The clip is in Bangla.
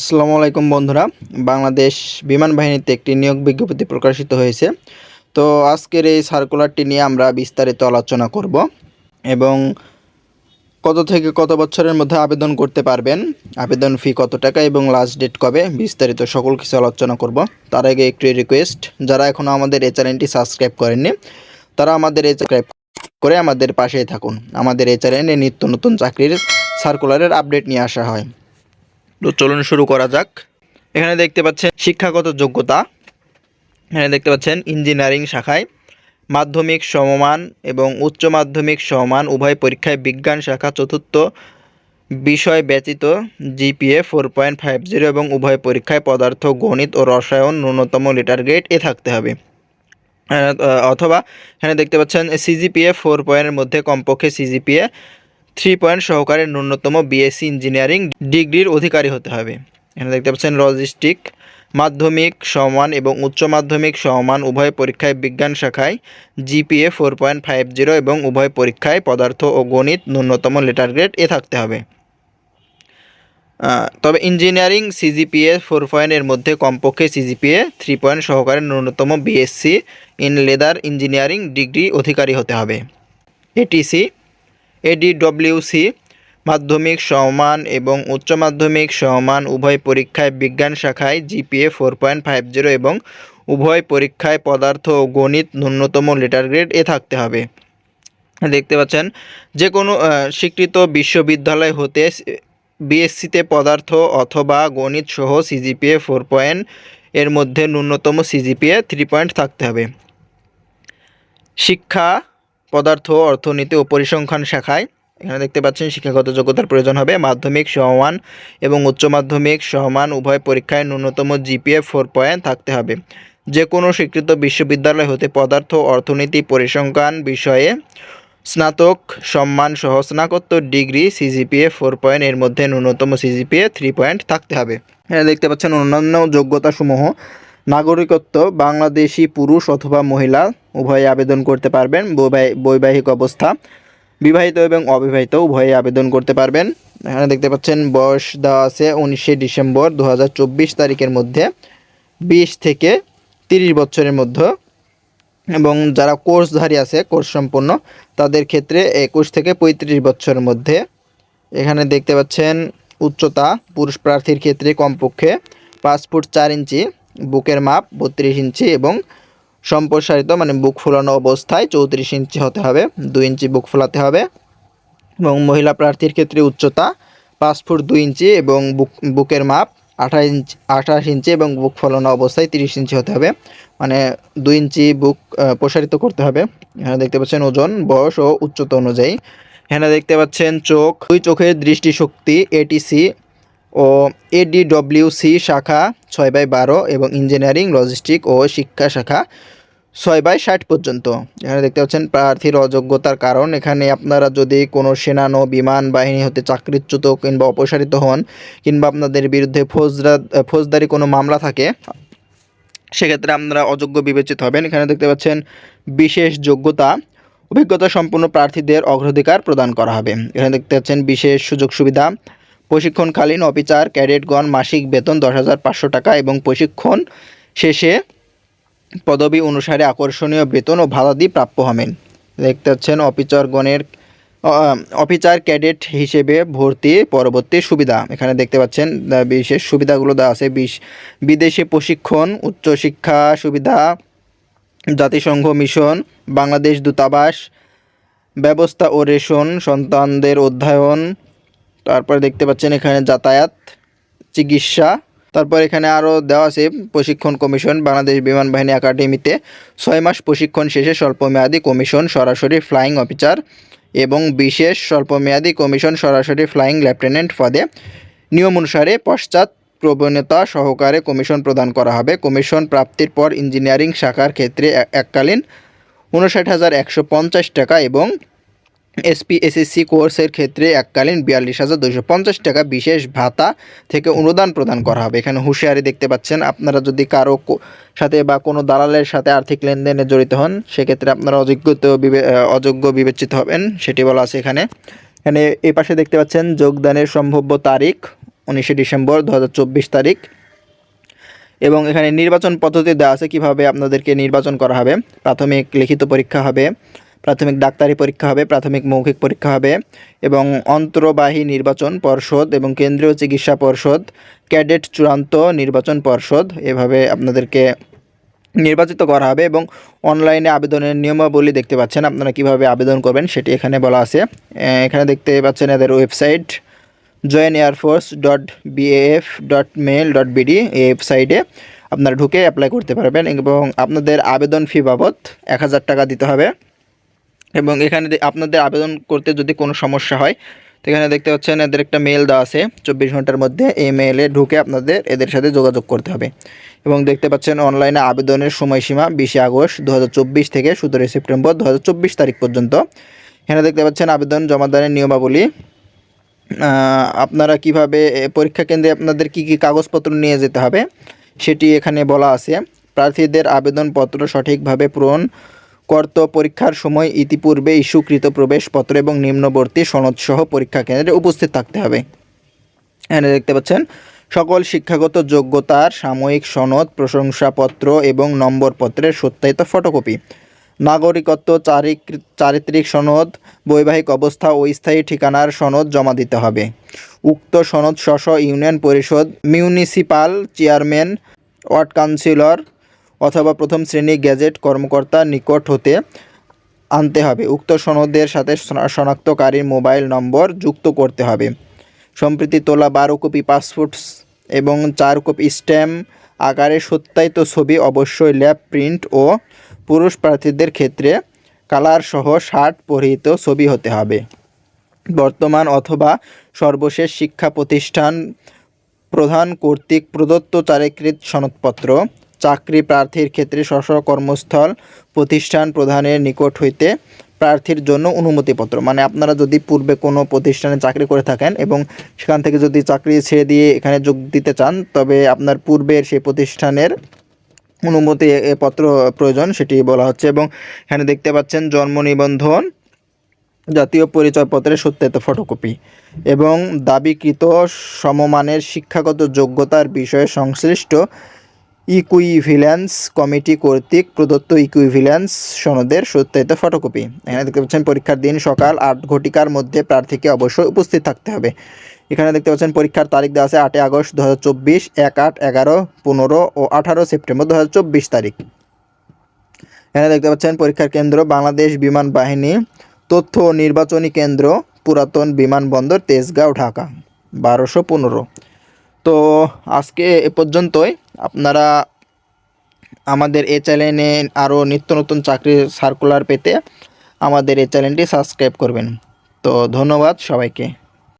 আসসালামু আলাইকুম বন্ধুরা। বাংলাদেশ বিমান বাহিনীতে একটি নিয়োগ বিজ্ঞপ্তি প্রকাশিত হয়েছে। তো আজকের এই সার্কুলারটি নিয়ে আমরা বিস্তারিত আলোচনা করব এবং কত থেকে কত বছরের মধ্যে আবেদন করতে পারবেন, আবেদন ফি কত টাকা এবং লাস্ট ডেট কবে, বিস্তারিত সকল কিছু আলোচনা করব। তার আগে একটি রিকোয়েস্ট যারা এখনও আমাদের এই চ্যানেলটি সাবস্ক্রাইব করেননি, তারা আমাদের এই সাবস্ক্রাইব করে আমাদের পাশেই থাকুন। আমাদের এই চ্যানেলে নিত্য নতুন চাকরির সার্কুলারের আপডেট নিয়ে আসা হয়। তো চলুন শুরু করা যাক। এখানে দেখতে পাচ্ছেন শিক্ষাগত যোগ্যতা। এখানে দেখতে পাচ্ছেন ইঞ্জিনিয়ারিং শাখায় মাধ্যমিক সমমান এবং উচ্চ মাধ্যমিক সমান উভয় পরীক্ষায় বিজ্ঞান শাখা চতুর্থ বিষয় ব্যতীত GPA four point five zero এবং উভয় পরীক্ষায় পদার্থ, গণিত ও রসায়ন ন্যূনতম লিটার গ্রেড এ থাকতে হবে। অথবা এখানে দেখতে পাচ্ছেন সিজিপিএ ফোর পয়েন্টের মধ্যে কমপক্ষে সিজিপিএ থ্রি পয়েন্ট সহকারে ন্যূনতম বিএসসি ইঞ্জিনিয়ারিং ডিগ্রির অধিকারী হতে হবে। এখানে দেখতে পাচ্ছেন লজিস্টিক মাধ্যমিক সমান এবং উচ্চ মাধ্যমিক সমান উভয় পরীক্ষায় বিজ্ঞান শাখায় GPA four point five zero এবং উভয় পরীক্ষায় পদার্থ ও গণিত ন্যূনতম লেটার গ্রেড এ থাকতে হবে। তবে ইঞ্জিনিয়ারিং সিজিপিএ ফোর পয়েন্টের মধ্যে কমপক্ষে সিজিপিএ থ্রি পয়েন্ট সহকারে ন্যূনতম BSc in leather engineering degree অধিকারী হতে হবে। এটিসি এডিডব্লিউসি মাধ্যমিক সমান এবং উচ্চ মাধ্যমিক সমান উভয় পরীক্ষায় বিজ্ঞান শাখায় GPA four point five zero এবং উভয় পরীক্ষায় পদার্থ ও গণিত ন্যূনতম লেটার গ্রেড এ থাকতে হবে। দেখতে পাচ্ছেন যে কোনো স্বীকৃত বিশ্ববিদ্যালয় হতে বিএসসিতে পদার্থ অথবা গণিত সহ সিজিপিএ ফোর পয়েন্ট এর মধ্যে ন্যূনতম সিজিপিএ থ্রি পয়েন্ট থাকতে হবে। শিক্ষা পদার্থ অর্থনীতি ও পরিসংখ্যান শাখায়। এখানে দেখতে পাচ্ছেন, শিক্ষাগত যোগ্যতার প্রয়োজন হবে মাধ্যমিক সমান এবং উচ্চ মাধ্যমিক সমান উভয় পরীক্ষায় ন্যূনতম জিপিএ ফোর পয়েন্ট থাকতে হবে। যে কোনো স্বীকৃত বিশ্ববিদ্যালয় হতে পদার্থ অর্থনীতি পরিসংখ্যান বিষয়ে স্নাতক, সম্মান সহ স্নাতকোত্তর ডিগ্রি সিজিপিএ ফোর পয়েন্ট, এর মধ্যে ন্যূনতম সিজিপিএ থ্রি পয়েন্ট থাকতে হবে। এখানে দেখতে পাচ্ছেন অন্যান্য যোগ্যতাসমূহ, নাগরিকত্ব, বাংলাদেশি পুরুষ অথবা মহিলা উভয়ে আবেদন করতে পারবেন। বৈবাহি- বৈবাহিক অবস্থা বিবাহিত এবং অবিবাহিত উভয়ে আবেদন করতে পারবেন। এখানে দেখতে পাচ্ছেন, বয়স দেওয়া আছে উনিশে ডিসেম্বর দু হাজার চব্বিশ তারিখের মধ্যে, বিশ থেকে তিরিশ বছরের মধ্যে এবং যারা কোর্সধারী আছে, কোর্স সম্পন্ন, তাদের ক্ষেত্রে একুশ থেকে পঁয়ত্রিশ বছরের মধ্যে। এখানে দেখতে পাচ্ছেন, উচ্চতা পুরুষ প্রার্থীর ক্ষেত্রে কমপক্ষে পাঁচ ফুট চার ইঞ্চি, বুকের মাপ বত্রিশ ইঞ্চি এবং সম্প্রসারিত মানে বুক ফোলানো অবস্থায় চৌত্রিশ ইঞ্চি হতে হবে, দুই ইঞ্চি বুক ফোলাতে হবে। এবং মহিলা প্রার্থীর ক্ষেত্রে উচ্চতা পাঁচ ফুট দুই ইঞ্চি এবং বুক, বুকের মাপ আঠাশ ইঞ্চি আঠাশ ইঞ্চি এবং বুক ফলানো অবস্থায় তিরিশ ইঞ্চি হতে হবে। মানে দুই ইঞ্চি বুক প্রসারিত করতে হবে। এখানে দেখতে পাচ্ছেন ওজন, বয়স ও উচ্চতা অনুযায়ী। এখানে দেখতে পাচ্ছেন চোখ। দুই চোখের দৃষ্টিশক্তি এটিসি ও এডিডব্লিউসি শাখা ছয় বাই বারো এবং ইঞ্জিনিয়ারিং, লজিস্টিক ও শিক্ষা শাখা ছয় বাই ষাট পর্যন্ত। এখানে দেখতে পাচ্ছেন প্রার্থীর অযোগ্যতার কারণ। এখানে আপনারা যদি কোনো সেনানো, বিমান বাহিনী হতে চাকরিচ্যুত কিংবা অপসারিত হন কিংবা আপনাদের বিরুদ্ধে ফৌজরা, ফৌজদারি কোনো মামলা থাকে, সেক্ষেত্রে আপনারা অযোগ্য বিবেচিত হবেন। এখানে দেখতে পাচ্ছেন বিশেষ যোগ্যতা, অভিজ্ঞতা সম্পন্ন প্রার্থীদের অগ্রাধিকার প্রদান করা হবে। এখানে দেখতে পাচ্ছেন বিশেষ সুযোগ সুবিধা প্রশিক্ষণকালীন অফিসার, ক্যাডেটগণ মাসিক বেতন দশ হাজার পাঁচশো টাকা এবং প্রশিক্ষণ শেষে পদবি অনুসারে আকর্ষণীয় বেতন ও ভাতাদি প্রাপ্য হবেন। দেখতে পাচ্ছেন অফিসারগণের অফিসার, ক্যাডেট হিসেবে ভর্তি পরবর্তী সুবিধা। এখানে দেখতে পাচ্ছেন বিশেষ সুবিধাগুলো দেওয়া আছে। বিশ- বিদেশে প্রশিক্ষণ উচ্চশিক্ষা সুবিধা, জাতিসংঘ মিশন, বাংলাদেশ দূতাবাস, ব্যবস্থা ও রেশন সন্তানদের অধ্যয়ন তারপরে দেখতে পাচ্ছেন এখানে যাতায়াত, চিকিৎসা, তারপর এখানে আরও দেওয়া আছে প্রশিক্ষণ কমিশন, বাংলাদেশ বিমান বাহিনী একাডেমিতে ছয় মাস প্রশিক্ষণ শেষে স্বল্পমেয়াদী কমিশন, সরাসরি ফ্লাইং অফিসার এবং বিশেষ স্বল্পমেয়াদী কমিশন, সরাসরি ফ্লাইং লেফটেন্যান্ট পদে। নিয়ম অনুসারে পশ্চাৎ প্রবণতা সহকারে কমিশন প্রদান করা হবে। কমিশন প্রাপ্তির পর ইঞ্জিনিয়ারিং শাখার ক্ষেত্রে এককালীন উনষাট হাজার একশো পঞ্চাশ টাকা এবং এসপি এসএসসি কোর্সের ক্ষেত্রে এককালীন বিয়াল্লিশ হাজার দুশো পঞ্চাশ টাকা বিশেষ ভাতা থেকে অনুদান প্রদান করা হবে। এখানে হুঁশিয়ারি দেখতে পাচ্ছেন, আপনারা যদি কারও সাথে বা কোনো দালালের সাথে আর্থিক লেনদেনে জড়িত হন, সেক্ষেত্রে আপনারা অযোগ্যত অযোগ্য বিবেচিত হবেন, সেটি বলা আছে এখানে। এখানে এই পাশে দেখতে পাচ্ছেন, যোগদানের সম্ভাব্য তারিখ উনিশে ডিসেম্বর দু হাজার চব্বিশ তারিখ। এবং এখানে নির্বাচন পদ্ধতি দেওয়া আছে কীভাবে আপনাদেরকে নির্বাচন করা হবে। প্রাথমিক লিখিত পরীক্ষা হবে। প্রাথমিক ডাক্তারি পরীক্ষা হবে, প্রাথমিক মৌখিক পরীক্ষা হবে এবং অন্তর্বাহী নির্বাচন পর্ষদ এবং কেন্দ্রীয় চিকিৎসা পর্ষদ, ক্যাডেট চূড়ান্ত নির্বাচন পর্ষদ এভাবে আপনাদেরকে নির্বাচিত করা হবে এবং অনলাইনে আবেদনের নিয়মাবলী দেখতে পাচ্ছেন। আপনারা কীভাবে আবেদন করবেন সেটি এখানে বলা আছে। এখানে দেখতে পাচ্ছেন এদের website join airforce dot BAF dot mail dot BD এই ওয়েবসাইটে আপনারা ঢুকে অ্যাপ্লাই করতে পারবেন এবং আপনাদের আবেদন ফি বাবদ এক হাজার টাকা দিতে হবে। এবং এখানে আপনাদের আবেদন করতে যদি কোনো সমস্যা হয়, তো এখানে দেখতে পাচ্ছেন এদের একটা মেল দেওয়া আছে। চব্বিশ ঘণ্টার মধ্যে এই মেলে ঢুকে আপনাদের এদের সাথে যোগাযোগ করতে হবে। এবং দেখতে পাচ্ছেন অনলাইনে আবেদনের সময়সীমা বিশে আগস্ট দু হাজার চব্বিশ থেকে সতেরোই সেপ্টেম্বর দু হাজার চব্বিশ তারিখ পর্যন্ত। এখানে দেখতে পাচ্ছেন আবেদন জমাদানের নিয়মাবলী। আপনারা কীভাবে পরীক্ষা কেন্দ্রে আপনাদের কি কি কাগজপত্র নিয়ে যেতে হবে, সেটি এখানে বলা আছে। প্রার্থীদের আবেদনপত্র সঠিকভাবে পূরণ কর্ত পরীক্ষার সময় ইতিপূর্বে ইস্যুকৃত প্রবেশপত্র এবং নিম্নবর্তী সনদসহ পরীক্ষা কেন্দ্রে উপস্থিত থাকতে হবে। এখানে দেখতে পাচ্ছেন, সকল শিক্ষাগত যোগ্যতার সাময়িক সনদ, প্রশংসাপত্র এবং নম্বরপত্রের সত্যায়িত ফটোকপি, নাগরিকত্ব, চারিক, চারিত্রিক সনদ, বৈবাহিক অবস্থা ও স্থায়ী ঠিকানার সনদ জমা দিতে হবে। উক্ত সনদ স্ব ইউনিয়ন পরিষদ, মিউনিসিপাল চেয়ারম্যান, ওয়ার্ড কাউন্সিলর অথবা প্রথম শ্রেণি গ্যাজেট কর্মকর্তা নিকট হতে আনতে হবে। উক্ত সনদের সাথে শনাক্তকারীর মোবাইল নম্বর যুক্ত করতে হবে। সম্প্রতি তোলা বারো কপি পাসপোর্ট এবং চার কপি স্ট্যাম্প আকারে সত্যায়িত ছবি অবশ্যই ল্যাব প্রিন্ট ও পুরুষ প্রার্থীদের ক্ষেত্রে কালার সহ শার্ট পরিহিত ছবি হতে হবে। বর্তমান অথবা সর্বশেষ শিক্ষা প্রতিষ্ঠান প্রধান কর্তৃক প্রদত্ত চারিকৃত সনদপত্র চাকরি প্রার্থীর ক্ষেত্রে স্ব কর্মস্থল প্রতিষ্ঠান প্রধানের নিকট হইতে প্রার্থীর জন্য অনুমতিপত্র। মানে আপনারা যদি পূর্বে কোনো প্রতিষ্ঠানে চাকরি করে থাকেন এবং সেখান থেকে যদি চাকরি ছেড়ে দিয়ে এখানে যোগ দিতে চান, তবে আপনার পূর্বের সেই প্রতিষ্ঠানের অনুমতি পত্র প্রয়োজন সেটি বলা হচ্ছে। এবং এখানে দেখতে পাচ্ছেন জন্ম নিবন্ধন, জাতীয় পরিচয়পত্রের সত্যায়িত ফটোকপি এবং দাবিকৃত সমমানের শিক্ষাগত যোগ্যতার বিষয়ে সংশ্লিষ্ট ইকুইভিল্যান্স কমিটি কর্তৃক প্রদত্ত ইকুইভিল্যান্স সনদের সত্যায়িত ফটোকপি এখানে দেখতে পাচ্ছেন, পরীক্ষার দিন সকাল আট ঘটিকার মধ্যে প্রার্থীকে অবশ্যই উপস্থিত থাকতে হবে। এখানে দেখতে পাচ্ছেন, পরীক্ষার তারিখ দেওয়া আছে আটই আগস্ট দু হাজার চব্বিশ, এক আট এগারো পনেরো ও আঠারো সেপ্টেম্বর দু হাজার চব্বিশ তারিখ। এখানে দেখতে পাচ্ছেন, পরীক্ষার কেন্দ্র বাংলাদেশ বিমান বাহিনী, তথ্য নির্বাচনী কেন্দ্র, পুরাতন বিমানবন্দর তেজগাঁও, ঢাকা। বারোশো পনেরো। তো আজকে এ পর্যন্তই। আপনারা আমাদের এ চ্যানেলে আরও নিত্য নতুন চাকরি সার্কুলার পেতে আমাদের এই চ্যানেলটি সাবস্ক্রাইব করবেন। তো ধন্যবাদ সবাইকে।